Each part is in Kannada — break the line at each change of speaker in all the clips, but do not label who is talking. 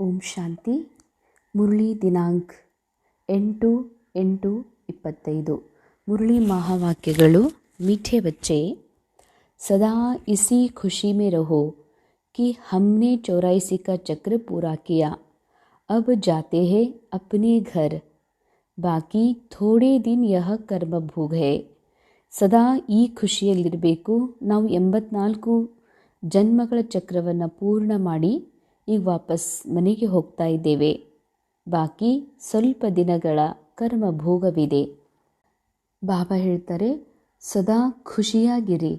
ಓಂ ಶಾಂತಿ ಮುರಳಿ ದಿನಾಂಕ್ ಎಂಟು ಎಂಟು ಇಪ್ಪತ್ತೈದು ಮುರಳಿ ಮಹಾವಾಕ್ಯಗಳು मीठे बच्चे सदा इसी खुशी में रहो कि हमने चौरासी का चक्र पूरा किया अब जाते हैं अपने घर ಬಾಕಿ ಥೋಡೆ ದಿನ ಯಹ ಕರ್ಮ ಭೋಗ ಹೇ ಸದಾ ಈ ಖುಷಿಯಲ್ಲಿರಬೇಕು ನಾವು ಎಂಬತ್ನಾಲ್ಕು ಜನ್ಮಗಳ ಚಕ್ರವನ್ನು ಪೂರ್ಣ ಮಾಡಿ ಈಗ ವಾಪಸ್ ಮನೆಗೆ ಹೋಗ್ತಾ ಇದ್ದೇವೆ. ಬಾಕಿ ಸ್ವಲ್ಪ ದಿನಗಳ ಕರ್ಮ ಭೋಗವಿದೆ ಬಾಬಾ ಹೇಳ್ತಾರೆ, ಸದಾ ಖುಷಿಯಾಗಿರಿ.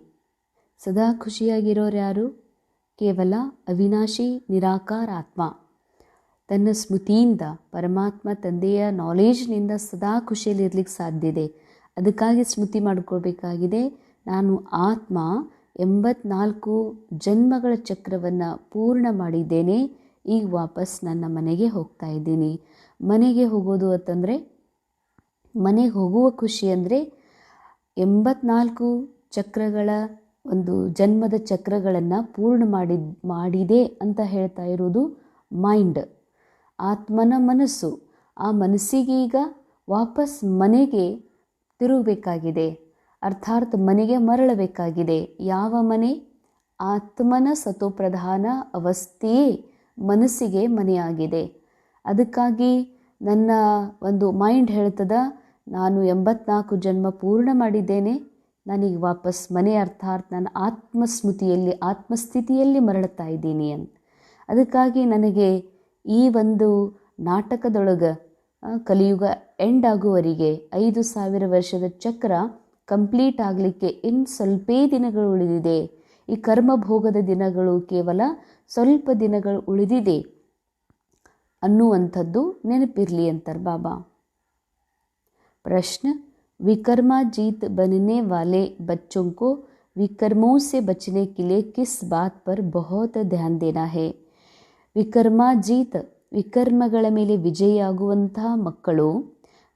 ಸದಾ ಖುಷಿಯಾಗಿರೋರು ಯಾರು? ಕೇವಲ ಅವಿನಾಶಿ ನಿರಾಕಾರ ಆತ್ಮ ತನ್ನ ಸ್ಮೃತಿಯಿಂದ, ಪರಮಾತ್ಮ ತಂದೆಯ ನಾಲೇಜ್ನಿಂದ ಸದಾ ಖುಷಿಯಲ್ಲಿರ್ಲಿಕ್ಕೆ ಸಾಧ್ಯ ಇದೆ. ಅದಕ್ಕಾಗಿ ಸ್ಮೃತಿ ಮಾಡಿಕೊಳ್ಬೇಕಾಗಿದೆ. ನಾನು ಆತ್ಮ ಎಂಬತ್ನಾಲ್ಕು ಜನ್ಮಗಳ ಚಕ್ರವನ್ನು ಪೂರ್ಣ ಮಾಡಿದ್ದೇನೆ. ಈಗ ವಾಪಸ್ ನನ್ನ ಮನೆಗೆ ಹೋಗ್ತಾ ಇದ್ದೀನಿ. ಮನೆಗೆ ಹೋಗೋದು ಅಂತಂದರೆ, ಮನೆಗೆ ಹೋಗುವ ಖುಷಿ ಅಂದರೆ ಎಂಬತ್ನಾಲ್ಕು ಚಕ್ರಗಳ ಒಂದು ಜನ್ಮದ ಚಕ್ರಗಳನ್ನು ಪೂರ್ಣ ಮಾಡಿ ಮಾಡಿದೆ ಅಂತ ಹೇಳ್ತಾ ಇರೋದು ಮೈಂಡ್, ಆತ್ಮನ ಮನಸ್ಸು. ಆ ಮನಸ್ಸಿಗೆ ಈಗ ವಾಪಸ್ ಮನೆಗೆ ತಿರುಗಬೇಕಾಗಿದೆ. ಅರ್ಥಾತ್ ಮನೆಗೆ ಮರಳಬೇಕಾಗಿದೆ. ಯಾವ ಮನೆ? ಆತ್ಮನ ಸತೋಪ್ರಧಾನ ಅವಸ್ಥೆಯೇ ಮನಸ್ಸಿಗೆ ಮನೆಯಾಗಿದೆ. ಅದಕ್ಕಾಗಿ ನನ್ನ ಒಂದು ಮೈಂಡ್ ಹೇಳ್ತದ, ನಾನು ಎಂಬತ್ನಾಲ್ಕು ಜನ್ಮ ಪೂರ್ಣ ಮಾಡಿದ್ದೇನೆ. ನನಗೆ ವಾಪಸ್ ಮನೆ ಅರ್ಥಾತ್ ನನ್ನ ಆತ್ಮಸ್ಮೃತಿಯಲ್ಲಿ, ಆತ್ಮಸ್ಥಿತಿಯಲ್ಲಿ ಮರಳುತ್ತಾ ಇದ್ದೀನಿ ಅಂತ. ಅದಕ್ಕಾಗಿ ನನಗೆ ಈ ಒಂದು ನಾಟಕದೊಳಗೆ ಕಲಿಯುಗ ಎಂಡ್ ಐದು ಸಾವಿರ ವರ್ಷದ ಚಕ್ರ ಕಂಪ್ಲೀಟ್ ಆಗಲಿಕ್ಕೆ ಇನ್ನು ಸ್ವಲ್ಪೇ ದಿನಗಳು ಉಳಿದಿದೆ ಈ ಕರ್ಮಭೋಗದ ದಿನಗಳು ಕೇವಲ ಸ್ವಲ್ಪ ದಿನಗಳು ಉಳಿದಿದೆ ಅನ್ನುವಂಥದ್ದು ನೆನಪಿರಲಿ ಅಂತಾರೆ ಬಾಬಾ प्रश्न विकर्माजीत बनने वाले बच्चों को विकर्मों से बचने के लिए किस बात पर बहुत ध्यान देना है ವಿಕರ್ಮಾಜೀತ್ ವಿಕರ್ಮಗಳ ಮೇಲೆ ವಿಜಯಿಯಾಗುವಂತಹ ಮಕ್ಕಳು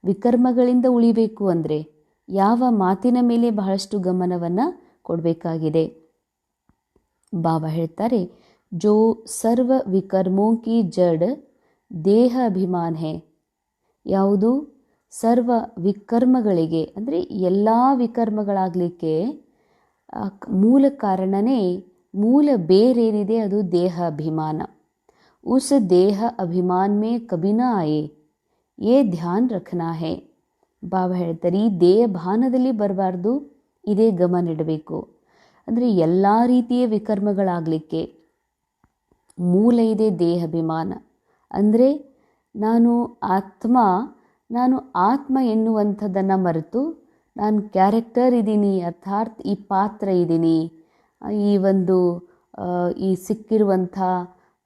ವಿಕರ್ಮಗಳಿಂದ ಉಳಿಬೇಕು ಅಂದರೆ ಯಾವ ಮಾತಿನ ಮೇಲೆ ಬಹಳಷ್ಟು ಗಮನವನ್ನು ಕೊಡಬೇಕಾಗಿದೆ. ಬಾಬಾ ಹೇಳ್ತಾರೆ, ಜೋ ಸರ್ವ ವಿಕರ್ಮೋ ಕಿ ಜಡ್, ದೇಹ ಅಭಿಮಾನ್ ಹೇ. ಯಾವುದು? ಸರ್ವ ವಿಕರ್ಮಗಳಿಗೆ, ಅಂದರೆ ಎಲ್ಲ ವಿಕರ್ಮಗಳಾಗಲಿಕ್ಕೆ ಮೂಲ ಕಾರಣನೇ ಮೂಲ ಬೇರೇನಿದೆ ಅದು ದೇಹ ಅಭಿಮಾನ. ಉಸ್ ದೇಹ ಅಭಿಮಾನ್ ಮೇ ಕಬಿನ ಆಯೇ ಏ ಧ್ಯಾನ್ ರಖನಾ ಹೇ. ಬಾಬಾ ಹೇಳ್ತಾರೆ, ಈ ದೇಹ ಭಾನದಲ್ಲಿ ಬರಬಾರ್ದು, ಇದೇ ಗಮನ ಇಡಬೇಕು ಅಂದರೆ ಎಲ್ಲ ರೀತಿಯ ವಿಕರ್ಮಗಳಾಗಲಿಕ್ಕೆ ಮೂಲ ಇದೆ ದೇಹಾಭಿಮಾನ. ಅಂದರೆ ನಾನು ಆತ್ಮ ನಾನು ಆತ್ಮ ಎನ್ನುವಂಥದ್ದನ್ನು ಮರೆತು ನಾನು ಕ್ಯಾರೆಕ್ಟರ್ ಇದ್ದೀನಿ ಅರ್ಥಾತ್ ಈ ಪಾತ್ರ ಇದ್ದೀನಿ, ಈ ಒಂದು ಈ ಸಿಕ್ಕಿರುವಂಥ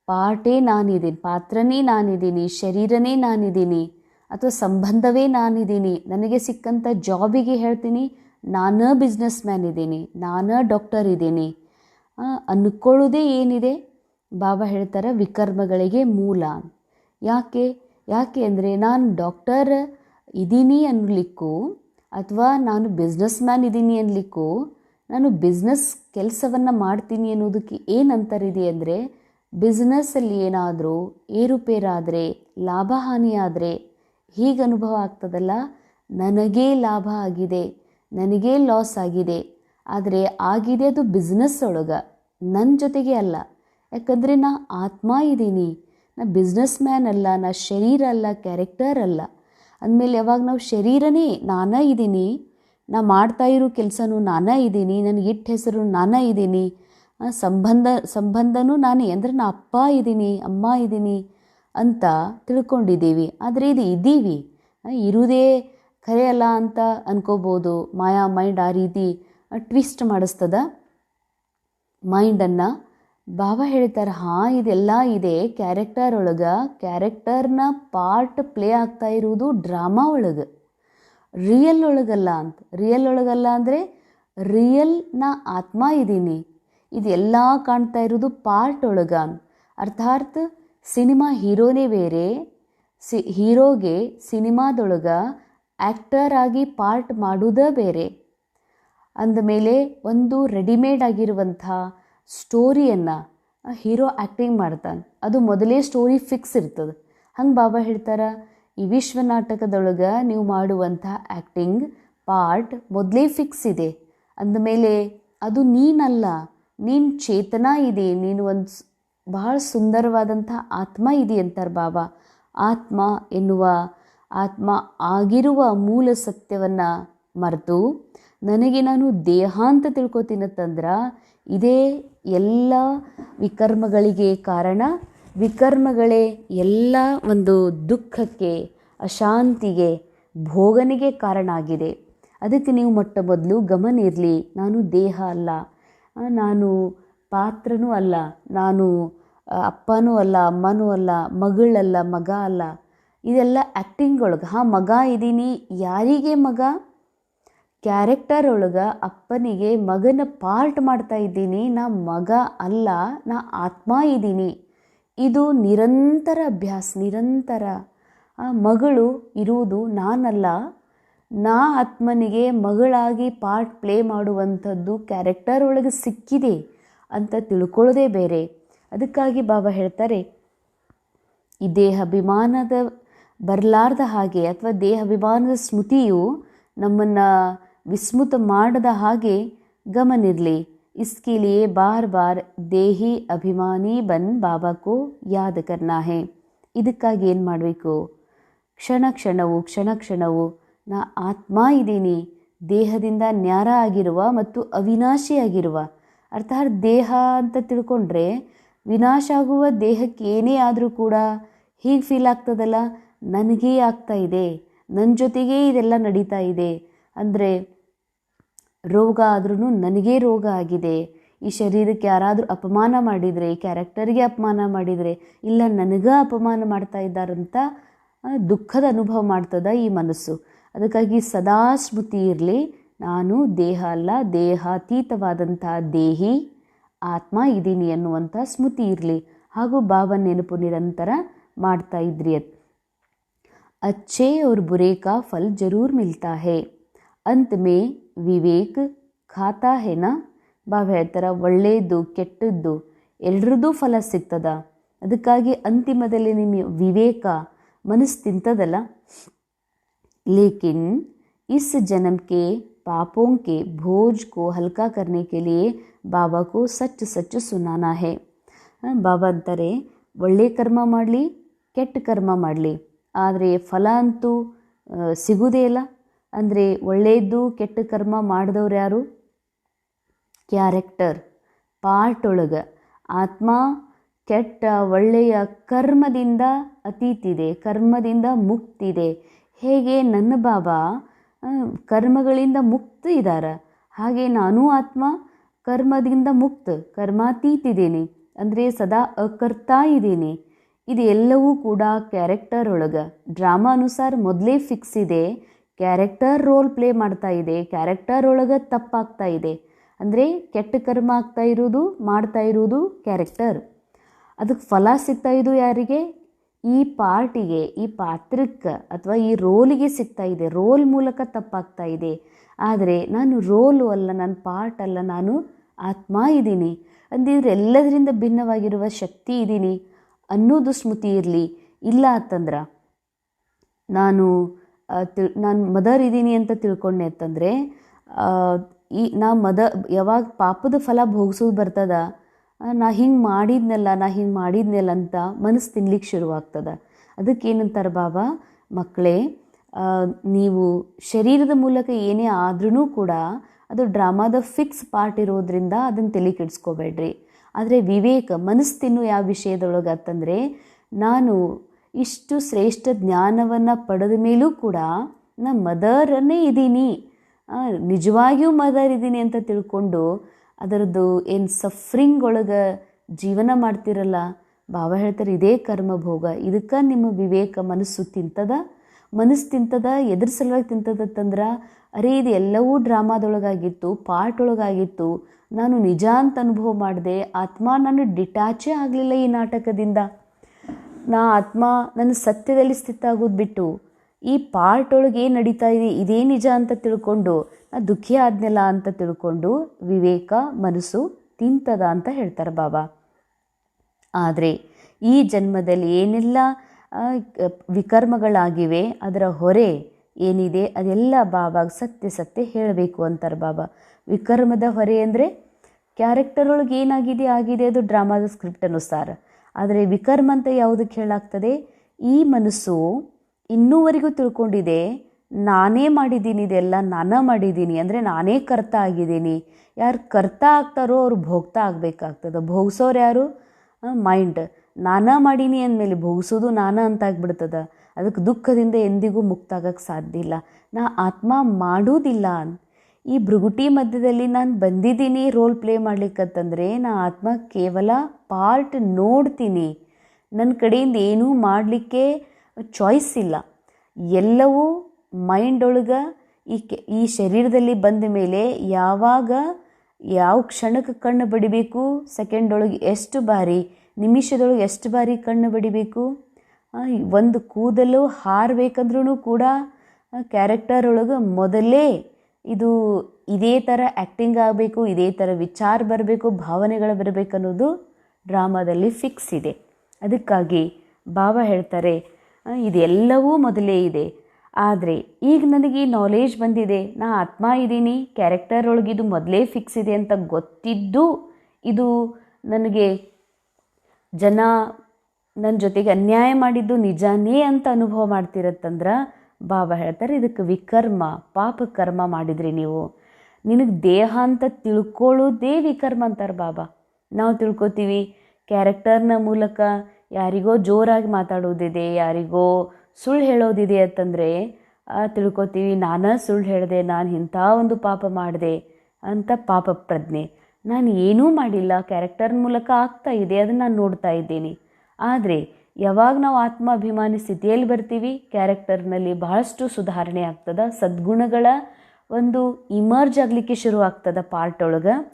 ಪಾರ್ಟೇ ನಾನಿದ್ದೀನಿ, ಪಾತ್ರನೇ ನಾನಿದ್ದೀನಿ, ಶರೀರನೇ ನಾನಿದ್ದೀನಿ ಅಥವಾ ಸಂಬಂಧವೇ ನಾನಿದ್ದೀನಿ. ನನಗೆ ಸಿಕ್ಕಂಥ ಜಾಬಿಗೆ ಹೇಳ್ತೀನಿ. ನಾನು ಬಿಸ್ನೆಸ್ ಮ್ಯಾನ್ ಇದ್ದೀನಿ. ನಾನು ಡಾಕ್ಟರ್ ಇದ್ದೀನಿ. ಅಂದ್ಕೊಳ್ಳೋದೇ ಏನಿದೆ? ಬಾಬಾ ಹೇಳ್ತಾರೆ, ವಿಕರ್ಮಗಳಿಗೆ ಮೂಲ. ಯಾಕೆ? ಯಾಕೆ ಅಂದರೆ ನಾನು ಡಾಕ್ಟರ್ ಇದ್ದೀನಿ ಅನ್ನಲಿಕ್ಕೂ ಅಥವಾ ನಾನು ಬಿಸ್ನೆಸ್ ಮ್ಯಾನ್ ಇದ್ದೀನಿ ಅನ್ನಲಿಕ್ಕೂ ನಾನು ಬಿಸ್ನೆಸ್ ಕೆಲಸವನ್ನು ಮಾಡ್ತೀನಿ ಅನ್ನೋದಕ್ಕೆ ಏನು ಅಂತರಿದೆ ಅಂದರೆ ಬಿಸ್ನೆಸ್ಸಲ್ಲಿ ಏನಾದರೂ ಏರುಪೇರಾದರೆ ಲಾಭ ಹಾನಿಯಾದರೆ ಹೀಗೆ ಅನುಭವ ಆಗ್ತದಲ್ಲ? ನನಗೇ ಲಾಭ ಆಗಿದೆ, ನನಗೇ ಲಾಸ್ ಆಗಿದೆ. ಆದರೆ ಆಗಿದೆ ಅದು ಬಿಸ್ನೆಸ್ ಒಳಗೆ ನನ್ನ ಜೊತೆಗೆ ಅಲ್ಲ. ಯಾಕಂದರೆ ನಾ ಆತ್ಮ ಇದ್ದೀನಿ ನಾ ಬಿಸ್ನೆಸ್ ಮ್ಯಾನ್ ಅಲ್ಲ, ನಾ ಶರೀರ ಅಲ್ಲ ಕ್ಯಾರೆಕ್ಟರ್ ಅಲ್ಲ. ಅಂದಮೇಲೆ ಯಾವಾಗ ನಾವು ಶರೀರನೇ ನಾನೇ ಇದ್ದೀನಿ ನಾ ಮಾಡ್ತಾ ಇರೋ ಕೆಲಸನೂ ನಾನೇ ಇದ್ದೀನಿ ನನಗೆ ಇಟ್ಟ ಹೆಸರು ನಾನೇ ಇದ್ದೀನಿ ಸಂಬಂಧ, ಸಂಬಂಧನೂ ನಾನೇ. ಅಂದರೆ ನಾ ಅಪ್ಪ ಇದ್ದೀನಿ ಅಮ್ಮ ಇದ್ದೀನಿ ಅಂತ ತಿಳ್ಕೊಂಡಿದ್ದೀವಿ. ಆದರೆ ಇದು ಇದ್ದೀವಿ ಇರುವುದೇ ಖರೆ ಅಲ್ಲ ಅಂತ ಅನ್ಕೋಬೋದು. ಮಾಯಾ ಮೈಂಡ್ ಆ ರೀತಿ ಟ್ವಿಸ್ಟ್ ಮಾಡಿಸ್ತದ. ಮೈಂಡನ್ನು ಬಾಬಾ ಹೇಳ್ತಾರೆ, ಹಾಂ, ಇದೆಲ್ಲ ಇದೆ. ಕ್ಯಾರೆಕ್ಟರ್ ಒಳಗೆ, ಕ್ಯಾರೆಕ್ಟರ್ನ ಪಾರ್ಟ್ ಪ್ಲೇ ಆಗ್ತಾ ಇರುವುದು ಡ್ರಾಮಾ ಒಳಗೆ. ರಿಯಲ್ ಒಳಗಲ್ಲ ಅಂತ. ರಿಯಲ್ ಒಳಗಲ್ಲ ಅಂದರೆ ರಿಯಲ್ ನಾ ಆತ್ಮ ಇದ್ದೀನಿ ಇದೆಲ್ಲ ಕಾಣ್ತಾ ಇರೋದು ಪಾರ್ಟ್ ಒಳಗ ಅರ್ಥಾತ್ ಸಿನಿಮಾ ಹೀರೋನೇ ಬೇರೆ, ಸಿ, ಹೀರೋಗೆ ಸಿನಿಮಾದೊಳಗೆ ಆ್ಯಕ್ಟರ್ ಆಗಿ ಪಾರ್ಟ್ ಮಾಡುವುದೇ ಬೇರೆ. ಅಂದಮೇಲೆ ಒಂದು ರೆಡಿಮೇಡ್ ಆಗಿರುವಂಥ ಸ್ಟೋರಿಯನ್ನು ಹೀರೋ ಆ್ಯಕ್ಟಿಂಗ್ ಮಾಡ್ತಾನೆ. ಅದು ಮೊದಲೇ ಸ್ಟೋರಿ ಫಿಕ್ಸ್ ಇರ್ತದೆ. ಹಂಗೆ ಬಾಬಾ ಹೇಳ್ತಾರೆ, ಈ ವಿಶ್ವ ನಾಟಕದೊಳಗೆ ನೀವು ಮಾಡುವಂಥ ಆ್ಯಕ್ಟಿಂಗ್ ಪಾರ್ಟ್ ಮೊದಲೇ ಫಿಕ್ಸ್ ಇದೆ. ಅಂದಮೇಲೆ ಅದು ನೀನಲ್ಲ, ನೀನು ಚೇತನ ಇದೆ, ನೀನು ಒಂದು ಬಹಳ ಸುಂದರವಾದಂಥ ಆತ್ಮ ಇದೆ ಅಂತಾರೆ ಬಾಬಾ. ಆತ್ಮ ಎನ್ನುವ, ಆತ್ಮ ಆಗಿರುವ ಮೂಲ ಸತ್ಯವನ್ನು ಮರೆತು ನನಗೆ ನಾನು ದೇಹ ಅಂತ ತಿಳ್ಕೊತೀನತ್ತಂದ್ರೆ ಇದೇ ಎಲ್ಲ ವಿಕರ್ಮಗಳಿಗೆ ಕಾರಣ, ವಿಕರ್ಮಗಳೇ ಎಲ್ಲ ಒಂದು ದುಃಖಕ್ಕೆ, ಅಶಾಂತಿಗೆ, ಭೋಗನಿಗೆ ಕಾರಣ ಆಗಿದೆ. ಅದಕ್ಕೆ ನೀವು ಮೊಟ್ಟ ಮೊದಲು ಗಮನ ಇರಲಿ, ನಾನು ದೇಹ ಅಲ್ಲ ನಾನು ಪಾತ್ರನೂ ಅಲ್ಲ, ನಾನು ಅಪ್ಪನೂ ಅಲ್ಲ, ಅಮ್ಮನೂ ಅಲ್ಲ, ಮಗಳಲ್ಲ, ಮಗ ಅಲ್ಲ, ಇದೆಲ್ಲ ಆ್ಯಕ್ಟಿಂಗ್ ಒಳಗೆ ಹಾಂ, ಮಗ ಇದ್ದೀನಿ ಯಾರಿಗೆ ಮಗ? ಕ್ಯಾರೆಕ್ಟರ್ ಒಳಗೆ ಅಪ್ಪನಿಗೆ ಮಗನ ಪಾರ್ಟ್ ಮಾಡ್ತಾ ಇದ್ದೀನಿ. ನಾ ಮಗ ಅಲ್ಲ, ನಾ ಆತ್ಮ ಇದ್ದೀನಿ ಇದು ನಿರಂತರ ಅಭ್ಯಾಸ, ನಿರಂತರ. ಮಗಳು ಇರುವುದು ನಾನಲ್ಲ. ನಾ ಆತ್ಮನಿಗೆ ಮಗಳಾಗಿ ಪಾರ್ಟ್ ಪ್ಲೇ ಮಾಡುವಂಥದ್ದು ಕ್ಯಾರೆಕ್ಟರ್ ಒಳಗೆ ಸಿಕ್ಕಿದೆ ಅಂತ ತಿಳ್ಕೊಳ್ಳೋದೇ ಬೇರೆ. ಅದಕ್ಕಾಗಿ ಬಾಬಾ ಹೇಳ್ತಾರೆ ಈ ದೇಹಾಭಿಮಾನದ ಬರಲಾರ್ದ ಹಾಗೆ ಅಥವಾ ದೇಹಾಭಿಮಾನದ ಸ್ಮೃತಿಯು ನಮ್ಮನ್ನು ವಿಸ್ಮೃತ ಮಾಡದ ಹಾಗೆ ಗಮನಿರಲಿ इसके लिए बार बार ದೇಹಿ ಅಭಿಮಾನಿ ಬನ್ ಬಾಬಾಕು ಯಾದ್ ಕರ್ನಾ ಹೇ ಇದಕ್ಕಾಗಿ ಏನು ಮಾಡಬೇಕು ಕ್ಷಣ ಕ್ಷಣವು ಕ್ಷಣ ಕ್ಷಣವು ನಾ ಆತ್ಮ ಇದ್ದೀನಿ ದೇಹದಿಂದ ನ್ಯಾರ ಆಗಿರುವ ಮತ್ತು ಅವಿನಾಶಿಯಾಗಿರುವ ಅರ್ಥಾತ್ ದೇಹ ಅಂತ ತಿಳ್ಕೊಂಡ್ರೆ ವಿನಾಶ ಆಗುವ ದೇಹಕ್ಕೆ ಏನೇ ಆದರೂ ಕೂಡ ಹೀಗೆ ಫೀಲ್ ಆಗ್ತದಲ್ಲ? ನನಗೇ ಆಗ್ತಾ ಇದೆ. ನನ್ನ ಜೊತೆಗೇ ಇದೆಲ್ಲ ನಡೀತಾ ಇದೆ. ಅಂದರೆ ರೋಗ ಆದ್ರೂ ನನಗೇ ರೋಗ ಆಗಿದೆ. ಈ ಶರೀರಕ್ಕೆ ಯಾರಾದರೂ ಅಪಮಾನ ಮಾಡಿದರೆ, ಈ ಕ್ಯಾರೆಕ್ಟರ್ಗೆ ಅಪಮಾನ ಮಾಡಿದರೆ, ಇಲ್ಲ ನನಗೆ ಅಪಮಾನ ಮಾಡ್ತಾ ಇದ್ದಾರಂತ ದುಃಖದ ಅನುಭವ ಮಾಡ್ತದ ಈ ಮನಸ್ಸು. ಅದಕ್ಕಾಗಿ ಸದಾ ಸ್ಮೃತಿ ಇರಲಿ. ನಾನು ದೇಹ ಅಲ್ಲ ದೇಹಾತೀತವಾದಂಥ ದೇಹಿ. ಆತ್ಮ ಇದ್ದೀನಿ ಅನ್ನುವಂಥ ಸ್ಮೃತಿ ಇರಲಿ ಹಾಗೂ ಬಾಬಾ ನೆನಪು ನಿರಂತರ ಮಾಡ್ತಾ ಇದ್ರಿ ಅದು अच्छे और बुरे का फल जरूर मिलता है अंत में ವಿವೇಕ್ ಖಾತಾ ಹೇನ ಬಾಬಾ ಹೇಳ್ತಾರೆ ಒಳ್ಳೆಯದು ಕೆಟ್ಟದ್ದು ಎಲ್ರದ್ದು ಫಲ ಸಿಗ್ತದ ಅದಕ್ಕಾಗಿ ಅಂತಿಮದಲ್ಲಿ ನಿಮ್ಮ ವಿವೇಕ ಮನಸ್ಸು ತಿಂತದಲ್ಲ लेकिन इस जन्म के पापों के बोझ को हल्का करने के लिए ಬಾಬಾ को ಸಚ್ ಸಚ್ ಸುನಾನಾ ಹೇ ಬಾಬಾ ಅಂತಾರೆ ಒಳ್ಳೆ ಕರ್ಮ ಮಾಡಲಿ ಕೆಟ್ಟ ಕರ್ಮ ಮಾಡಲಿ ಆದರೆ ಫಲ ಅಂತೂ ಸಿಗುವುದೇ ಇಲ್ಲ ಅಂದರೆ ಒಳ್ಳೆಯದು ಕೆಟ್ಟ ಕರ್ಮ ಮಾಡಿದವ್ರು ಯಾರು ಕ್ಯಾರೆಕ್ಟರ್ ಪಾರ್ಟ್ ಒಳಗೆ ಆತ್ಮ ಕೆಟ್ಟ ಒಳ್ಳೆಯ ಕರ್ಮದಿಂದ ಅತೀತಿದೆ ಕರ್ಮದಿಂದ ಮುಕ್ತಿದೆ ಹೇಗೆ ನನ್ನ ಬಾಬಾ ಕರ್ಮಗಳಿಂದ ಮುಕ್ತ ಇದ್ದಾರೆ ಹಾಗೆ ನಾನು ಆತ್ಮ, ಕರ್ಮದಿಂದ ಮುಕ್ತ, ಕರ್ಮಾತೀತಿದ್ದೇನೆ. ಅಂದರೆ ಸದಾ ಅಕರ್ತಾ ಇದ್ದೀನಿ. ಇದು ಎಲ್ಲವೂ ಕೂಡ ಕ್ಯಾರೆಕ್ಟರ್ ಒಳಗೆ. ಡ್ರಾಮಾ ಅನುಸಾರ ಮೊದಲೇ ಫಿಕ್ಸ್ ಇದೆ. ಕ್ಯಾರೆಕ್ಟರ್ ರೋಲ್ ಪ್ಲೇ ಮಾಡ್ತಾ ಇದೆ. ಕ್ಯಾರೆಕ್ಟರ್ ಒಳಗೆ ತಪ್ಪಾಗ್ತಾ ಇದೆ. ಅಂದರೆ ಕೆಟ್ಟ ಕರ್ಮ ಆಗ್ತಾ ಇರೋದು ಮಾಡ್ತಾ ಇರೋದು ಕ್ಯಾರೆಕ್ಟರ್ ಅದಕ್ಕೆ ಫಲ ಸಿಗ್ತಾ ಇದು ಯಾರಿಗೆ? ಈ ಪಾರ್ಟಿಗೆ, ಈ ಪಾತ್ರಕ್ಕೆ ಅಥವಾ ಈ ರೋಲಿಗೆ ಸಿಗ್ತಾ ಇದೆ, ರೋಲ್ ಮೂಲಕ ತಪ್ಪಾಗ್ತಾ ಇದೆ. ಆದರೆ ನಾನು ರೋಲು ಅಲ್ಲ, ನಾನು ಪಾರ್ಟ್ ಅಲ್ಲ, ನಾನು ಆತ್ಮ ಇದ್ದೀನಿ. ಅಂದಿದ್ರೆ ಎಲ್ಲದರಿಂದ ಭಿನ್ನವಾಗಿರುವ ಶಕ್ತಿ ಇದ್ದೀನಿ ಅನ್ನೋದು ಸ್ಮೃತಿ ಇರಲಿ. ಇಲ್ಲ ಅಂತಂದ್ರೆ ನಾನು ನಾನು ಮದರ್ ಇದ್ದೀನಿ ಅಂತ ತಿಳ್ಕೊಂಡೆ ಅಂತಂದರೆ ಈ, ನಾ ಮದ, ಯಾವಾಗ ಪಾಪದ ಫಲ ಭೋಗಿಸೋದು ಬರ್ತದ ನಾ ಹಿಂಗೆ ಮಾಡಿದ್ನಲ್ಲ, ನಾ ಹಿಂಗೆ ಮಾಡಿದ್ನಲ್ಲ ಅಂತ ಮನಸ್ಸು ತಿನ್ಲಿಕ್ಕೆ ಶುರುವಾಗ್ತದ. ಅದಕ್ಕೆ ಏನಂತಾರೆ ಬಾಬಾ ಮಕ್ಕಳೇ ನೀವು ಶರೀರದ ಮೂಲಕ ಏನೇ ಆದ್ರೂ ಕೂಡ ಅದು ಡ್ರಾಮಾದ ಫಿಕ್ಸ್ ಪಾರ್ಟ್ ಇರೋದ್ರಿಂದ ಅದನ್ನು ತಲೆ ಕೆಡಿಸ್ಕೋಬೇಡ್ರಿ ಆದರೆ ವಿವೇಕ, ಮನಸ್ಸು ತಿನ್ನು ಯಾವ ವಿಷಯದೊಳಗೆ ಅಂತಂದರೆ, ನಾನು ಇಷ್ಟು ಶ್ರೇಷ್ಠ ಜ್ಞಾನವನ್ನು ಪಡೆದ ಮೇಲೂ ಕೂಡ ನಾನು ಮದರನ್ನೇ ಇದ್ದೀನಿ ನಿಜವಾಗಿಯೂ ಮದರ್ ಇದ್ದೀನಿ ಅಂತ ತಿಳ್ಕೊಂಡು ಅದರದ್ದು ಏನು ಸಫ್ರಿಂಗ್ ಒಳಗೆ ಜೀವನ ಮಾಡ್ತಿರಲ್ಲ ಬಾಬಾ ಹೇಳ್ತಾರೆ ಇದೇ ಕರ್ಮ ಭೋಗ ಇದಕ್ಕೆ ನಿಮ್ಮ ವಿವೇಕ ಮನಸ್ಸು ತಿಂತದ? ಮನಸ್ಸು ತಿಂತದ? ಎದ್ರ ಸಲುವಾಗಿ ತಿಂತದತ್ತಂದ್ರೆ ಅರೇ, ಇದು ಎಲ್ಲವೂ ಡ್ರಾಮಾದೊಳಗಾಗಿತ್ತು ಪಾಟೊಳಗಾಗಿತ್ತು ನಾನು ನಿಜ ಅಂತ ಅನುಭವ ಮಾಡಿದೆ, ಆತ್ಮ ನಾನು ಡಿಟ್ಯಾಚೇ ಆಗಲಿಲ್ಲ ಈ ನಾಟಕದಿಂದ. ನಾ ಆತ್ಮ ನನ್ನ ಸತ್ಯದಲ್ಲಿ ಸ್ಥಿತ ಆಗೋದು ಬಿಟ್ಟು, ಈ ಪಾರ್ಟ್ ಒಳಗೆ ಏನು ನಡೀತಾ ಇದೆ, ಇದೇ ನಿಜ ಅಂತ ತಿಳ್ಕೊಂಡು ದುಃಖಿ ಆದ್ನೆಲ್ಲ ಅಂತ ತಿಳ್ಕೊಂಡು ವಿವೇಕ ಮನಸ್ಸು ತಿಂತದ ಅಂತ ಹೇಳ್ತಾರೆ ಬಾಬಾ. ಆದರೆ ಈ ಜನ್ಮದಲ್ಲಿ ಏನೆಲ್ಲ ವಿಕರ್ಮಗಳಾಗಿವೆ, ಅದರ ಹೊರೆ ಏನಿದೆ, ಅದೆಲ್ಲ ಬಾಬಾಗ ಸತ್ಯ ಸತ್ಯ ಹೇಳಬೇಕು ಅಂತಾರೆ ಬಾಬಾ. ವಿಕರ್ಮದ ಹೊರೆ ಅಂದರೆ ಕ್ಯಾರೆಕ್ಟರ್ ಒಳಗೆ ಏನಾಗಿದೆ, ಆಗಿದೆ, ಅದು ಡ್ರಾಮಾದ ಸ್ಕ್ರಿಪ್ಟ್ ಅನುಸಾರ. ಆದರೆ ವಿಕರ್ಮ ಅಂತ ಯಾವುದಕ್ಕೆ ಹೇಳಾಗ್ತದೆ? ಈ ಮನಸ್ಸು ಇನ್ನೂವರೆಗೂ ತಿಳ್ಕೊಂಡಿದೆ ನಾನೇ ಮಾಡಿದ್ದೀನಿ, ಇದೆಲ್ಲ ನಾನೇ ಮಾಡಿದ್ದೀನಿ, ಅಂದರೆ ನಾನೇ ಕರ್ತ ಆಗಿದ್ದೀನಿ. ಯಾರು ಕರ್ತ ಆಗ್ತಾರೋ ಅವ್ರು ಭೋಗ್ತಾ ಆಗಬೇಕಾಗ್ತದೆ. ಭೋಗಿಸೋರು ಯಾರು? ಮೈಂಡ್ ನಾನೇ ಮಾಡೀನಿ ಅಂದಮೇಲೆ ಭೋಗಿಸೋದು ನಾನಾ ಅಂತ ಆಗ್ಬಿಡ್ತದೆ. ಅದಕ್ಕೆ ದುಃಖದಿಂದ ಎಂದಿಗೂ ಮುಕ್ತ ಆಗಕ್ಕೆ ಸಾಧ್ಯ ಇಲ್ಲ. ನಾ ಆತ್ಮ ಮಾಡೋದಿಲ್ಲ. ಈ ಭೃಗುಟಿ ಮಧ್ಯದಲ್ಲಿ ನಾನು ಬಂದಿದ್ದೀನಿ ರೋಲ್ ಪ್ಲೇ ಮಾಡ್ಲಿಕ್ಕಂತಂದರೆ ನಾ ಆತ್ಮ ಕೇವಲ ಪಾರ್ಟ್ ನೋಡ್ತೀನಿ. ನನ್ನ ಕಡೆಯಿಂದ ಏನೂ ಮಾಡಲಿಕ್ಕೆ ಚಾಯ್ಸ್ ಇಲ್ಲ. ಎಲ್ಲವೂ ಮೈಂಡ್ ಒಳಗೆ ಈ ಕೆ, ಈ ಶರೀರದಲ್ಲಿ ಬಂದ ಮೇಲೆ ಯಾವಾಗ, ಯಾವ ಕ್ಷಣಕ್ಕೆ ಕಣ್ಣು ಬಡಿಬೇಕು? ಸೆಕೆಂಡ್ ಒಳಗೆ ಎಷ್ಟು ಬಾರಿ, ನಿಮಿಷದೊಳಗೆ ಎಷ್ಟು ಬಾರಿ ಕಣ್ಣು ಬಡಿಬೇಕು? ಒಂದು ಕೂದಲು ಹಾರಬೇಕಂದ್ರೂ ಕೂಡ ಕ್ಯಾರೆಕ್ಟರ್ ಒಳಗೆ ಮೊದಲೇ ಇದು ಇದೇ ಥರ ಆ್ಯಕ್ಟಿಂಗ್ ಆಗಬೇಕು, ಇದೇ ಥರ ವಿಚಾರ ಬರಬೇಕು, ಭಾವನೆಗಳು ಬರಬೇಕು ಅನ್ನೋದು ಡ್ರಾಮಾದಲ್ಲಿ ಫಿಕ್ಸ್ ಇದೆ. ಅದಕ್ಕಾಗಿ ಬಾಬಾ ಹೇಳ್ತಾರೆ ಇದೆಲ್ಲವೂ ಮೊದಲೇ ಇದೆ. ಆದರೆ ಈಗ ನನಗೆ ನಾಲೇಜ್ ಬಂದಿದೆ. ನಾ ಆತ್ಮ ಇದ್ದೀನಿ ಕ್ಯಾರೆಕ್ಟರ್ ಒಳಗೆ ಇದು ಮೊದಲೇ ಫಿಕ್ಸ್ ಇದೆ ಅಂತ ಗೊತ್ತಿದ್ದು ಇದು ನನಗೆ ಜನ ನನ್ನ ಜೊತೆಗೆ ಅನ್ಯಾಯ ಮಾಡಿದ್ದು ನಿಜಾನೇ ಅಂತ ಅನುಭವ ಮಾಡ್ತಿರತ್ತಂದ್ರೆ ಬಾಬಾ ಹೇಳ್ತಾರೆ ಇದಕ್ಕೆ ವಿಕರ್ಮ, ಪಾಪ ಕರ್ಮ ಮಾಡಿದ್ರಿ ನೀವು. ನಿನಗೆ ದೇಹ ಅಂತ ತಿಳ್ಕೊಳ್ಳೋದೇ ವಿಕರ್ಮ ಅಂತಾರೆ ಬಾಬಾ. ನಾವು ತಿಳ್ಕೊತೀವಿ ಕ್ಯಾರೆಕ್ಟರ್ನ ಮೂಲಕ ಯಾರಿಗೋ ಜೋರಾಗಿ ಮಾತಾಡೋದಿದೆ, ಯಾರಿಗೋ ಸುಳ್ಳು ಹೇಳೋದಿದೆ ಅಂತಂದರೆ ತಿಳ್ಕೊತೀವಿ, ನಾನು ಸುಳ್ಳು ಹೇಳಿದೆ, ನಾನು ಇಂಥ ಒಂದು ಪಾಪ ಮಾಡಿದೆ ಅಂತ ಪಾಪ ಪ್ರಜ್ಞೆ. ನಾನು ಏನೂ ಮಾಡಿಲ್ಲ, ಕ್ಯಾರೆಕ್ಟರ್ ಮೂಲಕ ಆಗ್ತಾ ಇದೆ, ಅದನ್ನು ನಾನು ನೋಡ್ತಾ ಇದ್ದೀನಿ. ಆದರೆ, ಯಾವಾಗ ನಾವು ಆತ್ಮಾಭಿಮಾನಿ ಸ್ಥಿತಿಯಲ್ಲಿ ಬರ್ತೀವಿ, ಕ್ಯಾರೆಕ್ಟರ್ನಲ್ಲಿ ಬಹಳಷ್ಟು ಸುಧಾರಣೆ ಆಗ್ತದ, ಸದ್ಗುಣಗಳ ಒಂದು ಇಮರ್ಜ್ ಆಗಲಿಕ್ಕೆ ಶುರು ಆಗ್ತದೆ ಪಾರ್ಟ್ ಒಳಗೆ.